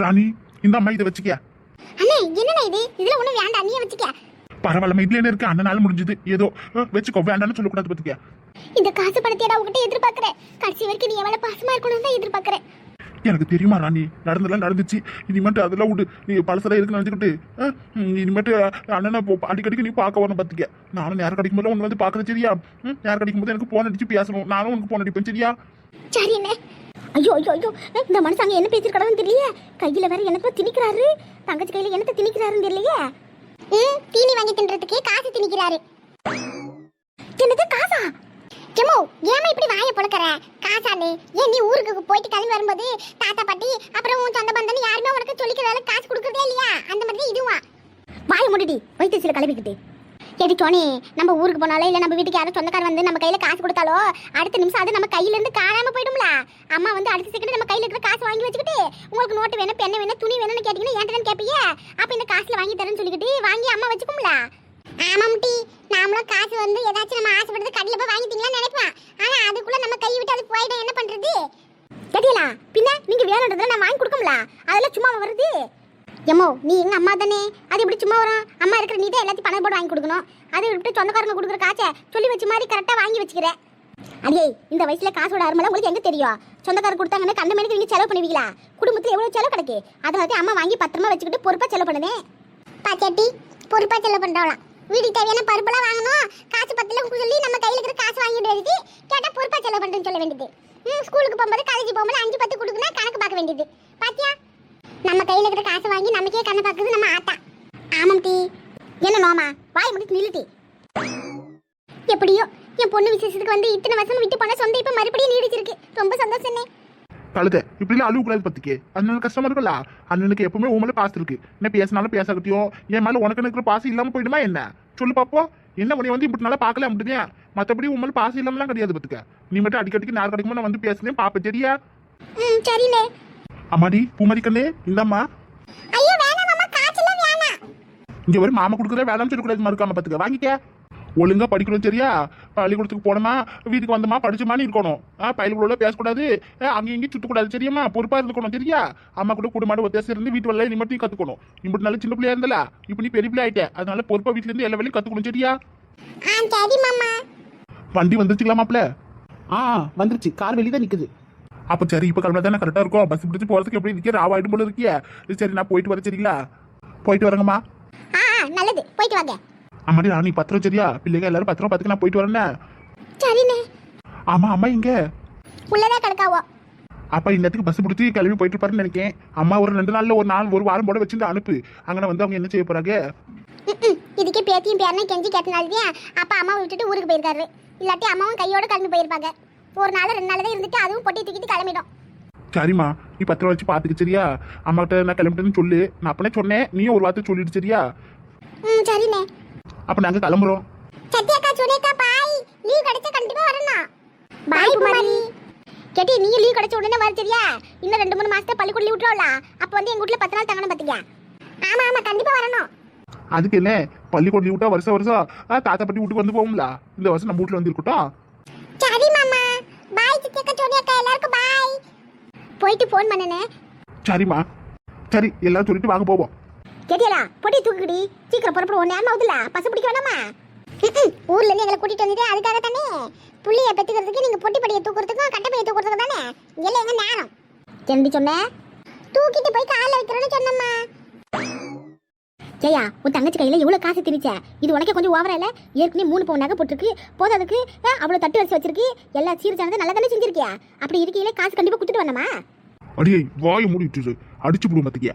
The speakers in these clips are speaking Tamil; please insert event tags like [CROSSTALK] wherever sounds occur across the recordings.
ராணி இந்த அம்மா இதை வச்சுக்க அண்ணே என்னண்ணே இது? இதுல ஒண்ணும் வேண்டாம். நீயே வச்சுக்க பரவாயில்ல இதுல என்ன இருக்கு? அண்ணனால முடிஞ்சது. ஏதோ வச்சுக்கோ. வேண்டாம்னு சொல்லக்கூடாது பத்துக்க இந்த காசு பணத்தையடா உங்ககிட்ட எதிர்பார்க்கறேன். கடைசி வரைக்கும் நீ எவ்வளவு பாசமா இருக்கணும்னு தான் எதிர்பார்க்கறேன். எனக்கு தெரியுமா ராணி நடந்தெல்லாம் நடந்துச்சு. இனிமேட்டு அதெல்லாம் விடு. நீ பழசெல்லாம் எதுக்கு நினைச்சுக்கிட்டு இனிமேட்டு அண்ணனை அடிக்கடிக்கு நீ பார்க்க வரணும் பார்த்துக்க நானும் நேரம் கிடைக்கும் போது உன்னை வந்து பார்க்கறது சரியா? நேரம் கிடைக்கும் போது எனக்கு போன் அடிச்சு பேசணும். நானும் உனக்கு போன் அடிப்பேன். சரியா? சரி அண்ணே. ஐயோ ஐயோ ஐயோ. இந்த மனுஷங்க என்ன பேசிருக்கடவும் தெரியல கையில வேற எனக்கு திணிக்கிறாரு? தங்கச்சி கையில எனக்கு திணிக்கிறாருன்னு தெரியலையே. ம் தீனி வாங்கி தின்றதுக்கு காசு திணிக்கிறாரு. என்னது காசா? ஜெமோ ஏமா இப்படி வாயை பொளக்கற காசானே. ஏன் நீ ஊருக்கு போயிட்டு கிளம்பி வரும்போது தாத்தா பாட்டி அப்புறம் உன் சொந்த பந்தம் யாருமே உனக்கு சொல்லிக்கிறதால காசு கொடுக்கறதே இல்லையா? அந்த மாதிரி இதுவா. வாயை முடிடி வைத்திய சில கிளம்பிக்கிட்டு எதுக்கோனே? நம்ம ஊருக்கு போனாலோ இல்லை நம்ம வீட்டுக்கு யாரும் சொந்தக்கார வந்து நம்ம கையில காசு கொடுத்தாலோ அடுத்த நிமிஷம் அது நம்ம கையிலேருந்து காணாமல் போயிடும்ல. அம்மா வந்து அடுத்த செகண்ட் நம்ம கையில இருக்கிற காசு வாங்கி வச்சுக்கிட்டு உங்களுக்கு நோட்டு வேணும் பெண்ணை வேணும் துணி வேணும்னு கேட்டிங்கன்னா ஏன்ட்டு கேட்பீங்க அப்ப இந்த காசுல வாங்கி தரேன்னு சொல்லிக்கிட்டு வாங்கி அம்மா வச்சுக்கும்ல. ஆமாம் டி நாமளும் காசு வந்து ஏதாச்சும் நம்ம ஆசைப்படுறது கடையில் போய் வாங்கிட்டீங்களான்னு நினைப்பேன் ஆனால் அதுக்குள்ள நம்ம கை விட்டு அது போயிடும். என்ன பண்றது? தெரியலாம் பின்ன நீங்கள் வேணுன்றதுல நான் வாங்கி கொடுக்கும்ல அதெல்லாம் சும்மா வருது எம்மோ நீ எங்க அம்மா தானே? அது எப்படி சும்மா வரும்? அம்மா இருக்கிற நீ தான் எல்லாத்தையும் பணம் போட்டு வாங்கி கொடுக்கணும். அதை விட்டு சொந்தக்காரங்க கொடுக்குற காசை சொல்லி வச்ச மாதிரி கரெக்டாக வாங்கி வச்சுக்கிற. அடே இந்த வயசுல காசோட அருமெல்லாம் உங்களுக்கு எங்க தெரியும்? சொந்தக்காரர் கொடுத்தாங்கன்னா கண்ட மணிக்கு நீங்கள் செலவு பண்ணுவீங்களா? குடும்பத்தில் எவ்வளோ செலவு கிடக்கு? அதனால அம்மா வாங்கி பத்திரமா வச்சுக்கிட்டு பொறுப்பா செலவு பண்ணுதேன் பாச்சாட்டி பொறுப்பா செலவு பண்றவளாம். வீட்டுக்கு தேவையான பருப்பெல்லாம் வாங்கணும். காசு பத்தில சொல்லி நம்ம கையில் இருக்கிற காசு வாங்கிட்டு எழுதி கேட்டால் பொறுப்பா செலவு பண்ணுறேன்னு சொல்ல வேண்டியது. ம், ஸ்கூலுக்கு போகும்போது காலேஜ் போகும்போது அஞ்சு பத்து கொடுக்குன்னா கணக்கு பார்க்க வேண்டியது. பாத்தியா? நம்ம கையில இருக்கிற காசு வாங்கி நமக்கே கண்ணை பார்க்குறது நம்ம ஆத்தா. ஆமாம் டி. என்ன நோமா வாய் முடிச்சு நில்லுட்டி எப்படியோ என் பொண்ணு விசேஷத்துக்கு வந்து இத்தனை வருஷம் விட்டு போன சொந்த இப்ப மறுபடியும் நீடிச்சிருக்கு ரொம்ப சந்தோஷம் கழுத இப்படிலாம் அழுவ கூடாது பத்துக்கே. அண்ணனுக்கு கஷ்டமா இருக்குல்ல அண்ணனுக்கு எப்பவுமே உன் மேல பாசம் இருக்கு. என்ன பேசினாலும் பேசாகட்டியோ என் மேல உனக்கு இருக்கிற பாசம் இல்லாம போயிடுமா என்ன? சொல்லு பாப்போம் என்ன உன்னை வந்து இப்படி நல்லா பார்க்கல அப்படியா மத்தபடி உன் மேல பாசம் இல்லாமலாம் கிடையாது பத்துக்க. நீ மட்டும் அடிக்கடிக்கு நேரம் கிடைக்கும்போது நான் வந்து பேசுனேன் பாப்பேன் சரியா ம் சரிண்ணே. அம்மாடி பூமதி கண்ணே இந்தாம்மா. ஐயோ வேணாம் மாமா காய்ச்சலாம் வேணாம். இங்க வரும் மாமா கொடுக்குறத வேணாம்னு சொல்லக்கூடாது மறுக்காம பத்துக்க. வாங்கிக்க. ஒழுங்கா படிக்கணும் சரியா? பள்ளிக்கூடத்துக்கு போனோமா வீட்டுக்கு வந்தோமா படிச்சோமான்னு இருக்கணும். ஆ பள்ளிக்கூட பேசக்கூடாது. அங்கேயும் இங்கேயும் சுத்தக்கூடாது சரியாம்மா? பொறுப்பா இருந்துக்கணும் சரியா? அம்மா கூட குடும்பம் ஒத்தாசம் இருந்து வீட்டு வேலை நீ மட்டும் கத்துக்கணும். இப்படி நல்ல சின்ன பிள்ளையா இருந்தல இப்போ நீ பெரிய பிள்ளை ஆயிட்ட. அதனால பொறுப்பா வீட்டுல இருந்து எல்லா வேலையும் கத்துக்கணும் சரியா? வண்டி வந்துருச்சுங்களா மாப்பிள்ள? ஆ வந்துருச்சு. கார் வெளியே தான் நிக்குது. அப்ப சரி இப்ப கிளம்பி தானே கரெக்டா இருக்கும். பஸ் பிடிச்சு போறதுக்கு எப்படி இருக்கியா ஆவாயிடும் போல இருக்கியா. சரி நான் போயிட்டு வரேன் சரிங்களா? போயிட்டு வரேங்கம்மா. ஆ நல்லது. போயிட்டு வாங்க. அம்மாடி ராணி பத்திரம் சரியா? பிள்ளைங்க எல்லாரும் பத்திரம் பார்த்துக்க நான் போயிட்டு வரேன்னே சரிண்ணே. ஆமா அம்மா இங்க. உள்ளதா கிடக்காவோ. அப்ப இன்னத்துக்கு பஸ் பிடிச்சி கிளம்பி போயிட்டு இருப்பாருன்னு நினைக்கேன். அம்மா ஒரு ரெண்டு நாள்ல ஒரு நாள் ஒரு வாரம் போட வச்சிருந்து அனுப்பு. அங்கே வந்து அவங்க என்ன செய்ய போறாங்க. இதுக்கே பேத்தியும் பேரனையும் கெஞ்சி கேட்டனால்தான் அப்பா அம்மாவை விட்டுட்டு ஊருக்கு போயிருக்காரு. இல்லாட்டி அம்மாவும் கையோட கிளம்பி போயிருப்பாங்க. ஒரு நாள் ரெண்டு நாள் தான் இருந்துட்டு அதுவும் பொட்டி தூக்கிட்டு கிளம்பிடும். சரிம்மா நீ பத்திரம் வச்சு பாத்துக்க சரியா? அம்மா கிட்ட நான் கிளம்பிட்டேன்னு சொல்லு. நான் அப்பனே சொன்னேன் நீயும் ஒரு வார்த்தை சொல்லிடு சரியா? ம் சரிண்ணே. அப்ப நாங்க கிளம்புறோம். சத்யாக்கா சுரேக்கா பாய். லீவ் கிடைச்சா கண்டிப்பா வரணும் பாய் குமாரி. கேட்டி நீ லீவ் கிடைச்ச உடனே வர சரியா இன்னும் ரெண்டு மூணு மாசத்துல பள்ளிக்கூடம் லீவ் விட்டுறோம்ல அப்போ வந்து எங்க வீட்ல பத்து நாள் தங்கணும் பாத்தீங்க? ஆமா ஆமா கண்டிப்பா வரணும். அதுக்கு என்ன? பள்ளிக்கூடம் விட்டா வருஷம் வருஷம் தாத்தா பாட்டி வீட்டுக்கு வந்து போகும்ல இந்த வருஷம் நம்ம வீட்டுல வந்து இருக்கட்டும். சரி மாமா பாய் சத்யாக்கா சுரேக்கா எல்லாருக்கும் பாய் போயிட்டு ஃபோன் பண்ணனே. சரிம்மா. சரி எல்லாரும் சொல்லிட்டு வாங்க போவோம். கேட்டியலா? பொட்டி தூக்குடி சீக்கிரம் புறப்பட ஒரு நேரம் ஆகுதுல பசு பிடிக்க வேணாமா. [LAUGHS] ஊர்ல இருந்து எங்களை கூட்டிட்டு வந்துட்டு அதுக்காக தானே? புள்ளைய பெத்துக்கிறதுக்கு நீங்க பொட்டி படியை தூக்குறதுக்கும் கட்டை பையை தூக்குறதுக்கு தானே? எல்லாம் எங்க நேரம்? எப்படி சொன்ன? தூக்கிட்டு போய் காலைல வைக்கிறேன்னு சொன்னம்மா. ஜெயா உன் தங்கச்சி கையில எவ்வளவு காசு திணிச்ச இது உனக்கே கொஞ்சம் ஓவரா இல்ல? ஏற்கனவே மூணு பவுன் நகை போட்டிருக்கு. போதாதுக்கு அஹ், அவ்வளவு தட்டு வரிசை வச்சிருக்கு. எல்லா சீர்ஜானது நல்லா தானே செஞ்சிருக்கியா? அப்படி இருக்கையில காசு கண்டிப்பா கொடுத்துட்டு வரணுமா? அடியே வாயை மூடிட்டு அடிச்சு விடுவோம் பாத்துக்கியா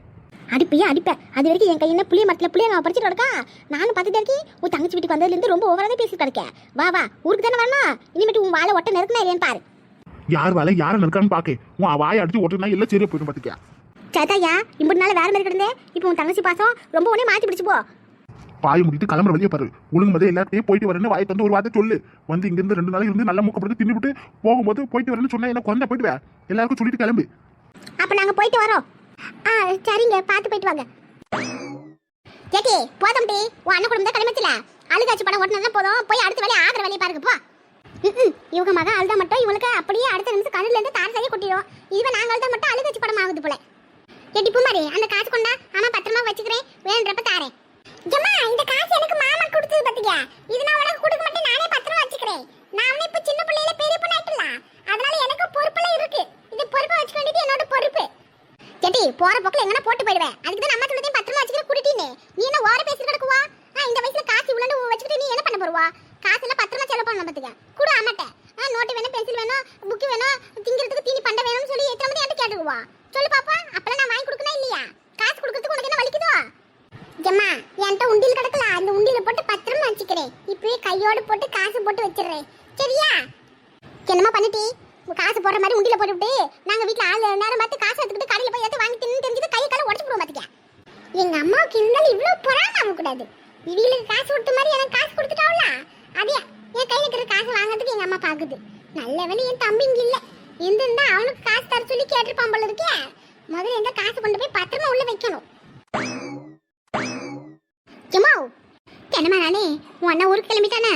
அடிப்பையா அடிப்பேன் அது வரைக்கும் என் கையில புளிய மரத்துல புளிய நான் படிச்சுட்டு இருக்கா நானும் பார்த்துட்டு இருக்கேன் உன் தங்கச்சி வீட்டுக்கு வந்ததுல இருந்து ரொம்ப ஓவரா தான் பேசிட்டு இருக்கேன் வா வா. ஊருக்கு தானே வரணும்? இனிமேட்டு உன் வாழை ஒட்ட நெருக்குனா இல்லையான்னு பாரு. யார் வேலை யாரை நிற்கான்னு பாக்க? உன் வாயை அடிச்சு ஓட்டுனா எல்லாம் சரியா போயிடும் பாத்துக்கியா சேத்தாயா இப்படி நாள் வேற மாதிரி கிடந்தேன் இப்போ உன் தங்கச்சி பாசம் ரொம்ப உடனே மாத்தி பிடிச்சு போ. பாய முடிட்டு கிளம்புற வழியே பாரு. ஒழுங்கு முதல்ல எல்லாத்தையும் போயிட்டு வரேன்னு வாயை தந்து ஒரு வார்த்தை சொல்லு. வந்து இங்க இருந்து ரெண்டு நாள் இருந்து நல்ல மூக்கப்படுத்து தின்னுபிட்டு போகும்போது போயிட்டு வரேன்னு சொன்னா என்ன குழந்தை போயிட்டு எல்லாருக்கும் சொல்லிட்டு கிளம்பு. அப்ப நாங்க போயிட்டு வரோம். ஆ சரிங்க. பார்த்து போயிட்டு வாங்க. ஜெட்டி போதும் டி உன் அண்ணன் குடும்பம் தான் கிளம்பிச்சுல. அழுகாச்சு படம் ஓட்டினா போதும். போய் அடுத்த வேலையை ஆகிற வேலையை பாருங்க போ. இவங்க மகன் அழுதா மட்டும் இவங்களுக்கு அப்படியே அடுத்த நிமிஷம் கண்ணுல இருந்து தார் சரியா கொட்டிடும். இதுவே நாங்க அழுதா மட்டும் அழுகாச்சு படம் ஆகுது போல. எட்டி பூமாரி அந்த காசு கொண்டா ஆனா பத்திரமா வச்சுக்கிறேன். வேணுன்றப்ப தாரேன். ஜம்மா இந்த காசு எனக்கு மாமா கொடுத்தது பாத்தீங்க இது நான் உனக்கு கொடுக்க மாட்டேன் நானே பத்திரமா வச்சுக்கிறேன். நான் இப்ப சின்ன பிள்ளையில பெரிய பொண்ணாயிட்டல அதனால எனக்கு பொறுப்புல இருக்கு. இது பொறுப்பை வச்சுக்க வேண்டியது என்னோட பொறுப்பு. செட்டி போற போக்குல எங்கனா போட்டு போயிடுவேன். அதுக்கு தான் நம்ம சொன்னதையும் பத்திரமா வச்சுக்கிற கூட்டிட்டீங்க நீ என்ன ஓர பேசி கிடக்குவா? இந்த வயசுல காசு இவ்வளவு வச்சுக்கிட்டு நீ என்ன பண்ண போறவா? காசு எல்லாம் பத்திரமா செலவு பண்ண பாத்துக்க கூட அம்மாட்ட. நோட்டு வேணும் பென்சில் வேணும் புக்கு வேணும் திங்கிறதுக்கு தீனி பண்ட வேணும்னு சொல்லி எத்தனை மணி என்கிட்ட கேட்டுக்குவா? சொல்லு பாப்பா அப்பெல்லாம் நான் வாங்கி கொடுக்கணும் இல்லையா காசு கொடுக்கறதுக்கு உனக்கு என்ன வலிக்குதோ ஜம்மா என்கிட்ட உண்டியல் கிடக்கல அந்த உண்டியல போட்டு பத்திரமா வச்சுக்கிறேன் இப்பவே கையோடு போட்டு காசு போட்டு வச்சிடுறேன் சரியா? என்னமா பண்ணிட்டி? காசு போடுற மாதிரி உண்டியில போட்டுவிட்டு நாங்க வீட்ல ஆள் நேரம் பார்த்து காசு எடுத்துக்கிட்டு கடையில போய் எடுத்து வாங்கி தின்னு தெரிஞ்சது கையை காலை உடச்சு போடுவோம் பாத்துக்க எங்க அம்மாவுக்கு இருந்தாலும் இவ்வளவு பொறாம கூடாது இவங்களுக்கு காசு கொடுத்த மாதிரி எனக்கு காசு கொடுத்துட்டாவுல? அதே என் கையில இருக்கிற காசு வாங்குறதுக்கு எங்க அம்மா பாக்குது. நல்ல வேலை என் தம்பி இங்க இல்ல. இருந்திருந்தா அவனுக்கு காசு தர சொல்லி கேட்டிருப்பான் போல இருக்கே. முதல்ல எந்த காசு கொண்டு போய் பத்திரமா உள்ள வைக்கணும். உன் அண்ணா ஊருக்கு கிளம்பிட்டானே?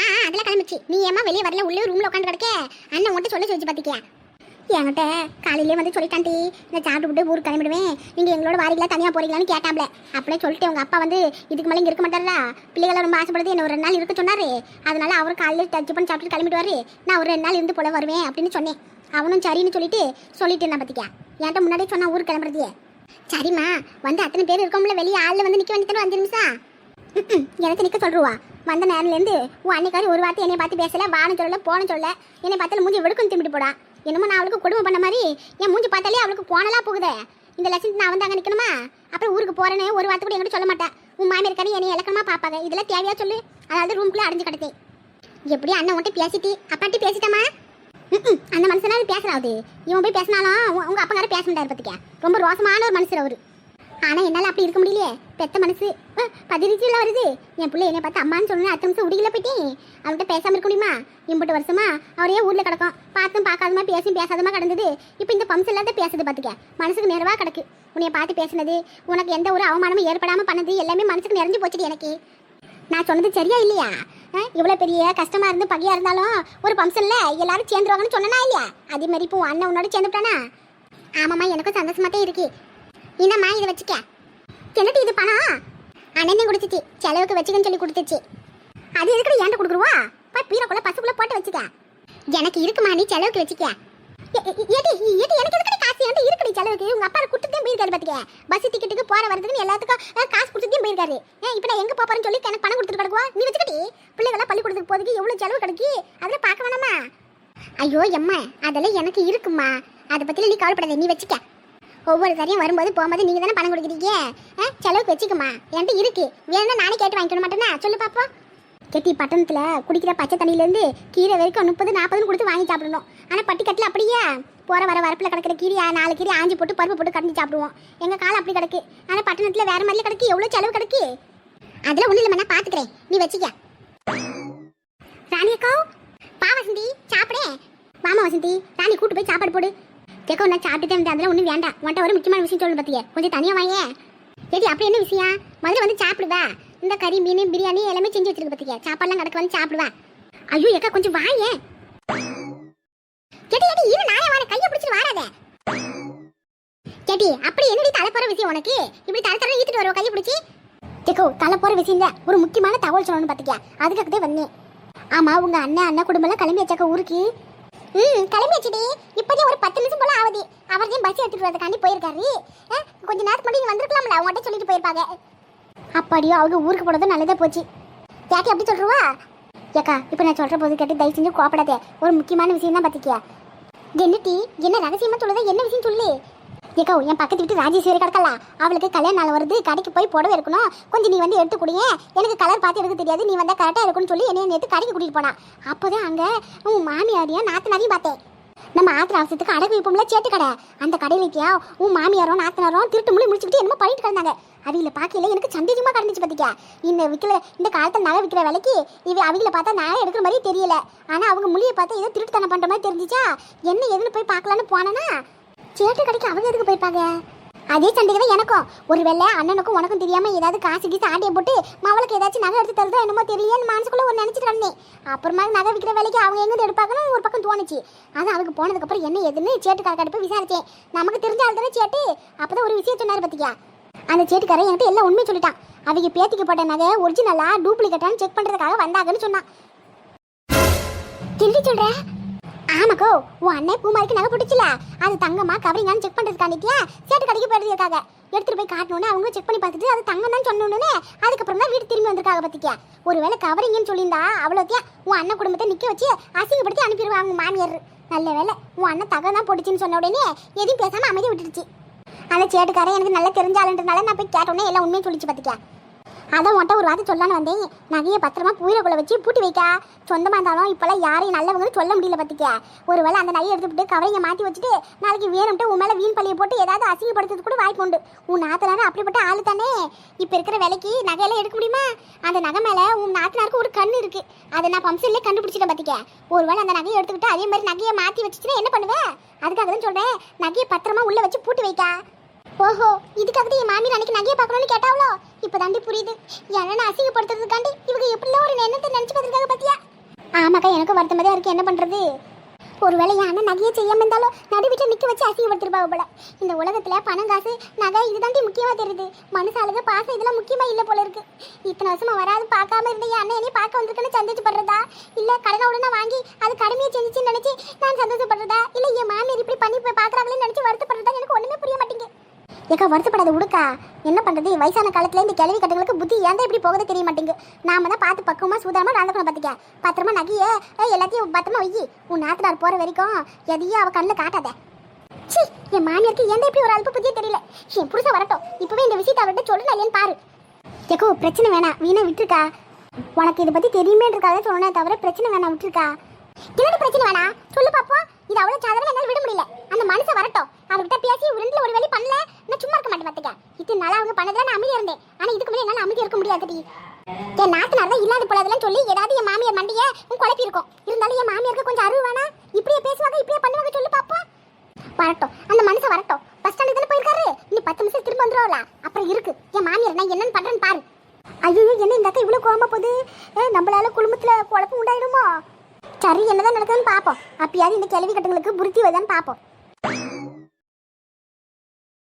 ஆ ஆ, அதெல்லாம் கிளம்பிச்சு நீ ஏமா வெளியே வரல? உள்ளே ரூம்ல உட்காந்து கிடக்க? அண்ணன் உன்கிட்ட சொல்ல சொல்லி பார்த்திக்கியா என்கிட்ட காலையிலே வந்து சொல்லிட்டான்டி நான் சாப்பிட்டு ஊருக்கு கிளம்பிடுவேன். நீங்கள் எங்களோட வாரிகளா தனியாக போறீங்களான்னு கேட்டாம்ல அப்படியே சொல்லிட்டு உங்கள் அப்பா வந்து இதுக்கு மேலே இங்கே இருக்க மாட்டாரா பிள்ளைகளை ரொம்ப ஆசைப்படுது. என்ன ஒரு ரெண்டு நாள் இருக்க சொன்னாரு. அதனால அவர் காலையில் டச் பண்ணி சாப்பிட்டு கிளம்பிடுவாரு. நான் ஒரு ரெண்டு நாள் இருந்து போல வருவேன் அப்படின்னு சொன்னேன். அவனும் சரின்னு சொல்லிட்டு சொல்லிட்டு நான் பார்த்திக்கா என்கிட்ட முன்னாடியே சொன்னா ஊருக்கு கிளம்புறதையே சரிம்மா வந்து அத்தனை பேர் இருக்கோம்ல. வெளியே ஆளில் வந்து நிற்க வேண்டியது அஞ்சு நிமிஷம். எனக்கு நிக்க சொல்லுவா வந்த நேரம்ல இருந்து உன் அன்னைக்காரி ஒரு வார்த்தை என்னை பார்த்து பேசல வான்னு சொல்லல போன சொல்ல என்னை பார்த்தாலும் மூஞ்சி வெடுக்கும் திரும்பிட்டு போடா. என்னமோ நான் அவளுக்கு கொடுமை பண்ண மாதிரி என் மூஞ்சி பார்த்தாலே அவளுக்கு கோணலா போகுதே. இந்த லட்சத்துக்கு நான் வந்து அங்கே நிற்கணுமா அப்புறம் ஊருக்கு போறேன்னு ஒரு வார்த்தை கூட என்கிட்ட சொல்ல மாட்டேன் உன் மாமியார் என்னை இலக்கணமா பார்ப்பாங்க. இதெல்லாம் தேவையா சொல்லு. அதாவது ரூம்குள்ளே அடைஞ்சு கிடத்தேன் எப்படி அண்ணன் உன்ட்ட பேசிட்டு அப்பாட்டி பேசிட்டமா அந்த மனுஷனாவது பேசுறாவது. இவன் போய் பேசினாலும் உங்கள் உங்க அப்பங்கார பேச முடியாது பத்திக்க ரொம்ப ரோசமான ஒரு மனுஷர் அவரு. ஆனா என்னால அப்படி இருக்க முடியலையே. பெத்த மனசு பதிரிச்சுல வருது. என் பிள்ளை என்னை பார்த்து அம்மான்னு சொல்லணும் அடுத்த நிமிஷம் உடிக்கல போயிட்டேன் அவன்கிட்ட பேசாமல் இருக்க முடியுமா? இம்பட்டு வருஷமா அவரே ஊர்ல கிடக்கும். பார்த்தும் பார்க்காதமா பேசியும் பேசாதமா கிடந்தது. இப்போ இந்த பம்ஸ் இல்லாத பேசுது பார்த்துக்க மனசுக்கு நிறைவா கிடக்கு. உன்னைய பார்த்து பேசுனது உனக்கு எந்த ஒரு அவமானமும் ஏற்படாம பண்ணது எல்லாமே மனசுக்கு நிறைஞ்சு போச்சுடி எனக்கு. நான் சொன்னது சரியா இல்லையா? இவ்வளோ பெரிய கஷ்டமா இருந்து பகையாக இருந்தாலும் ஒரு ஃபங்க்ஷன்ல எல்லாரும் சேர்ந்துருவாங்கன்னு சொன்னனா இல்லையா? அதே மாதிரி இப்போ அண்ணன் உன்னோட சேர்ந்துட்டானா? ஆமாம்மா எனக்கும் சந்தோஷமா தான் இருக்கு. என்னம்மா இதை வச்சுக்க. என்னட்டு இது பணம்? அண்ணனே கொடுத்துச்சு செலவுக்கு வச்சுக்கன்னு சொல்லி கொடுத்துச்சு. அது எதுக்கு ஏன்ட்ட கொடுக்குருவா போய் பீரக்குள்ள பசுக்குள்ள போட்டு வச்சுக்க. எனக்கு இருக்குமா நீ செலவுக்கு வச்சுக்க? ஏடி ஏடி எனக்கு எதுக்கு காசு? வந்து இருக்குடி செலவுக்கு? உங்க அப்பா கொடுத்துட்டே போயிருக்காரு பாத்துக்க. பஸ் டிக்கெட்டுக்கு போற வரதுக்கு எல்லாத்துக்கும் காசு கொடுத்துட்டே போயிருக்காரு. ஏன் இப்போ நான் எங்க போறேன்னு சொல்லி எனக்கு பணம் கொடுத்துட்டு கிடக்குவா நீ வச்சுக்கடி. பிள்ளைகள பள்ளிக்கூடத்துக்கு போறதுக்கு எவ்வளவு செலவு கிடக்கு? அதில் பார்க்க வேணாமா? ஐயோ எம்மா அதெல்லாம் எனக்கு இருக்குமா? அதை பத்தி நீ கவலைப்படாத. நீ வச்சுக்க. ஒவ்வொரு சரியும் வரும்போது போகும்போது நீங்கள் தானே பணம் கொடுக்குறீங்க? ஆ, செலவுக்கு வச்சுக்கம்மா என்கிட்ட இருக்கு. வேணும்னா நானே கேட்டு வாங்கிக்கணும் மாட்டேனா சொல்லு பார்ப்போம் கெட்டி பட்டணத்தில் குடிக்கிற பச்சை தண்ணியிலேருந்து கீரை வரைக்கும் முப்பது நாற்பதுன்னு கொடுத்து வாங்கி சாப்பிடணும். ஆனால் பட்டி அப்படியே போகிற வர வரப்பில் கிடக்கிற கீரை நாலு கீரை ஆஞ்சி போட்டு பருப்பு போட்டு கடைஞ்சி சாப்பிடுவோம். எங்கள் காலம் அப்படி கிடக்கு. ஆனால் பட்டணத்தில் வேற மாதிரி கிடக்கு. எவ்வளவு செலவு கிடக்கு? அதில் ஒன்றும் இல்லை நான் பார்த்துக்கிறேன் நீ வச்சுக்க. ராணி அக்கா பா வசந்தி சாப்பிடே. வாமா வசந்தி ராணி கூட்டு போய் சாப்பாடு போடு. கேக்கோ நான் சாப்பிட்டுட்டே இருந்தேன் அதெல்லாம் ஒன்றும் வேண்டாம். உன்ட்ட ஒரு முக்கியமான விஷயம் சொல்லணும் பார்த்தியே கொஞ்சம் தனியாக வாயே. ஏடி அப்படி என்ன விஷயம்? முதல்ல வந்து சாப்பிடுவா? இந்த கறி மீன் பிரியாணி எல்லாமே செஞ்சு வச்சிருக்கு பார்த்தியா சாப்பாடுலாம் கிடக்கு வந்து சாப்பிடுவா. ஐயோ ஏக்கா கொஞ்சம் வாயே. கேட்டி ஏடி இரு நானே வாரேன். கையை பிடிச்சிட்டு வாராத. கேட்டி அப்படி என்னடி தலை போற விஷயம் உனக்கு? இப்படி தலை தலை ஈத்துட்டு வருவோம் கையை பிடிச்சி? கேக்கோ தலை போற விஷயம் இல்லை. ஒரு முக்கியமான தகவல் சொல்லணும்னு பார்த்துக்கியா அதுக்காக தான் வந்தேன். ஆமா உங்க அண்ணன் அண்ணன் குடும்பம்லாம் கிளம்பி வச்சாக்க ஊருக்கு. ம் கிளம்பியாச்சுடி. இப்போதே ஒரு பத்து நிமிஷம் போல ஆகுது. அவர்தான் பஸ் எடுத்துட்டு வரதுக்காண்டி போயிருக்காரு. கொஞ்ச நேரத்துக்கு மட்டும் வந்திருக்கலாம்ல அவங்ககிட்ட சொல்லிட்டு போயிருப்பாங்க. அப்படியோ அவங்க ஊருக்கு போனதும் நல்லதே போச்சு. யாக்கி அப்படி சொல்கிறவா ஏக்கா இப்போ நான் சொல்ற போது கேட்டு தயவு செஞ்சு கோப்படாதே ஒரு முக்கியமான விஷயம் தான் பார்த்துக்கியா என்ன டீ என்ன ரகசியமாக சொல்லுதா? என்ன விஷயம் சொல்லு? ஏக்கா என் பக்கத்து வீட்டு ராஜேஸ்வரி கிடக்கல. அவளுக்கு கல்யாண நாள் வருது கடைக்கு போய் புடவை இருக்கணும் கொஞ்சம் நீ வந்து எடுத்து கொடுங்க எனக்கு கலர் பார்த்து எடுக்க தெரியாது. நீ வந்தால் கரெக்டாக இருக்கும்னு சொல்லி என்னை நேற்று கடைக்கு கூட்டிகிட்டு போனா. அப்போதான் அங்கே உன் மாமியாரையும் நாத்தனாரையும் பார்த்தேன். நம்ம ஆத்திர அவசரத்துக்கு அடகு வைப்போம்ல சேட்டு கடை. அந்த கடையிலக்கியா உன் மாமியாரும் நாத்தனாரும் திருட்டு முழு முடிச்சுக்கிட்டு என்னமோ பண்ணிட்டு கிடந்தாங்க. அவங்கள பார்க்கல எனக்கு சந்தேகமாக கடந்துச்சு பார்த்திக்கா இந்த விற்கிற இந்த காலத்தில் நகை விற்கிற விலைக்கு இவ அவங்கள பார்த்தா நகை எடுக்கிற மாதிரி தெரியல. ஆனால் அவங்க மொழியை பார்த்தா ஏதோ திருட்டுத்தனம் பண்ணுற மாதிரி தெரிஞ்சிச்சா? என்ன எதுன்னு போய் பார்க்கலான்னு போனேன்னா சேட்டு கடைக்கு அவங்க எதுக்கு போயிருப்பாங்க? அதே சண்டைக்கு தான் எனக்கும். ஒருவேளை அண்ணனுக்கும் உனக்கும் தெரியாம ஏதாவது காசு கீசு ஆண்டியை போட்டு மவளுக்கு ஏதாச்சும் நகை எடுத்து தருதோ என்னமோ தெரியலன்னு மனசுக்குள்ள ஒரு நினைச்சிட்டு இருந்தேன் அப்புறமா நகை விற்கிற வேலைக்கு அவங்க எங்கேருந்து எடுப்பாங்கன்னு ஒரு பக்கம் தோணுச்சு. அது அவருக்கு போனதுக்கு அப்புறம் என்ன எதுன்னு சேட்டுக்காரர்கிட்ட போய் விசாரிச்சேன். நமக்கு தெரிஞ்ச ஆள் தானே சேட்டு? அப்பதான் ஒரு விஷயம் சொன்னார் பத்தியா? அந்த சேட்டுக்காரன் என்கிட்ட எல்லாம் உண்மை சொல்லிட்டான். அவங்க பேத்திக்கு போட்ட நகை ஒரிஜினலா டூப்ளிகேட்டான்னு செக் பண்றதுக்காக வந்தாங்கன்னு சொன்னான். திருடி சொல்கிறேன் ஆமாக்கோ உன் அண்ணன் பூமாரிக்கு நகை பிடிச்சில அது தங்கமா கவரிங்கான்னு செக் பண்றதுக்காண்டிட்டியா சேட்டு கடைக்கு போயிடுறதுக்காக எடுத்துட்டு போய் காட்டணும்னு அவங்க செக் பண்ணி பார்த்துட்டு அது தங்கம் தான் சொன்னோன்னு அதுக்கப்புறம் தான் வீடு திரும்பி வந்திருக்காங்க பத்திக்கா ஒருவேளை கவரிங்கன்னு சொல்லியிருந்தா அவ்வளோத்தியா உன் அண்ணன் குடும்பத்தை நிற்க வச்சு அசிங்கப்படுத்தி அனுப்பிடுவாங்க உங்க மாமியார். நல்ல வேலை உன் அண்ணன் தகவல் தான் போட்டுச்சுன்னு சொன்ன உடனே எதையும் பேசாமல் அமைதி விட்டுடுச்சு. அந்த சேட்டுக்காரன் எனக்கு நல்லா தெரிஞ்ச நான் போய் கேட்டோன்னே எல்லாம் உண்மையை சொல்லிச்சு பார்த்துக்கேன் அதான் உன்ட்ட ஒரு வார்த்தை சொல்லலான்னு வந்தேன். நகையை பத்திரமா பூயிரக்குள்ள வச்சு பூட்டி வைக்கா. சொந்தமாக இருந்தாலும் இப்போல்லாம் யாரையும் நல்லவங்கன்னு சொல்ல முடியல பார்த்துக்க ஒரு வேளை அந்த நகையை எடுத்துட்டு கவரிங்க மாற்றி வச்சுட்டு நாளைக்கு வேணும்ட்டு உன் மேலே வீண் பள்ளியை போட்டு ஏதாவது அசிங்கப்படுத்துறது கூட வாய்ப்பு உண்டு. உன் நாத்தனாரும் அப்படிப்பட்ட ஆள் தானே. இப்போ இருக்கிற விலைக்கு நகையெல்லாம் எடுக்க முடியுமா? அந்த நகை மேலே உன் நாத்தனாருக்கு ஒரு கண் இருக்குது அதை நான் பம்சன்லேயே கண்டுபிடிச்சிட்டேன் ஒரு வேளை அந்த நகையை எடுத்துக்கிட்டு அதே மாதிரி நகையை மாற்றி வச்சுச்சுன்னா என்ன பண்ணுவேன் அதுக்காக தான் சொல்கிறேன் நகையை பத்திரமா உள்ளே வச்சு பூட்டி வைக்கா. ஓஹோ இதுக்காக தான் என் மாமியார் அன்னைக்கு நகையை பார்க்கணும்னு கேட்டாவளோ? இப்போ தாண்டி புரியுது. என்ன அசிங்கப்படுத்துறதுக்காண்டி இவங்க எப்படிலாம் ஒரு எண்ணத்தை நினைச்சு பார்த்துருக்காங்க பாத்தியா? ஆமாக்கா எனக்கு வருத்தமாக தான் இருக்கு. என்ன பண்றது? ஒருவேளை என் அண்ணன் நகையை செய்யாமல் இருந்தாலும் நடு வீட்டில் நிற்க வச்சு அசிங்கப்படுத்திருப்பா போல. இந்த உலகத்துல பணம் காசு நகை இதுதாண்டி முக்கியமாக தெரியுது. மனுஷாளுக்கு பாசம் இதெல்லாம் முக்கியமாக இல்லை போல இருக்கு. இத்தனை வருஷமா வராது பார்க்காம இருந்த என் அண்ணன் பார்க்க வந்திருக்குன்னு சந்தோஷப்படுறதா? இல்லை கடனை உடனே வாங்கி அது கடமையை செஞ்சுச்சுன்னு நினச்சி நான் சந்தோஷப்படுறதா? இல்லை என் மாமியார் இப்படி பண்ணி போய் பார்க்குறாங்களேன்னு நினச்சி வருத்தப்படுறதா? எனக்கு ஒன்றுமே புரிய மாட்டேங்குது. ஏக்கா வருத்தப்படாத உடுக்கா. என்ன பண்றது? வயசான காலத்துல இந்த கிழவி கட்டங்களுக்கு புத்தி ஏன் இப்படி போகுது தெரிய மாட்டேங்குது. நாம தான் பார்த்து பக்குவமா சூதானமா நடந்துக்கணும் பாத்துக்க பத்திரமா நகைய ஏய், எல்லாத்தையும் பத்திரமா வை. உன் நாத்தனார் போற வரைக்கும் எதையும் அவ கண்ணில் காட்டாத. சி என் மாமியாருக்கு ஏன் இப்படி ஒரு அல்ப புத்தியே தெரியல. என் புருஷன் வரட்டும். இப்பவே இந்த விஷயத்தை அவர்கிட்ட சொல்லணும் இல்லையான்னு பாரு. ஏக்கோ பிரச்சனை வேணாம். வீணா விட்டுருக்கா. உனக்கு இதை பத்தி இருக்காத சொல்லணும் தவிர பிரச்சனை வேணாம் விட்டுருக்கா. என்னடி பிரச்சனை வேணாம்? சொல்லு பாப்போம். இது அவ்வளவு சாதாரண என்னால விட முடியல. அந்த மனுஷன் வரட்டும். அவர்கிட்ட பேசி ஒரு ஒரு வேலை பண்ணல. நான் சும்மா இருக்க மாட்டேன் பாத்துக்க. இது நல்லா அவங்க பண்ணதுல நான் அமைதியா இருந்தேன். ஆனா இதுக்கு மேலே என்னால அமைதியா இருக்க முடியாதுடி. என் நாத்தனார் தான் இல்லாத போலதெல்லாம் சொல்லி ஏதாவது என் மாமியார் மண்டிய உன் குழப்பி இருக்கும். இருந்தாலும் என் மாமியாருக்கு கொஞ்சம் அருவானா இப்படியே பேசுவாங்க இப்படியே பண்ணுவாங்க சொல்லி பாப்போம். வரட்டும். அந்த மனுஷன் வரட்டும். பஸ் ஸ்டாண்டு தானே போயிருக்காரு? இன்னும் பத்து நிமிஷம் திரும்ப வந்துருவாங்களா அப்புறம் இருக்கு. என் மாமியார் நான் என்னன்னு பண்றேன்னு பாரு. ஐயோ என்ன இந்த அக்கா இவ்வளவு கோவமா போகுது? ஏ, நம்மளால குடும்பத்தில் குழப்பம் உண்டாயிடுமோ? சரி என்னதான் நடக்குதுன்னு பார்ப்போம். அப்பயாவது இந்த கேள்வி கட்டுங்களுக்கு புரித்தி வருதான்னு பார்ப்போம்.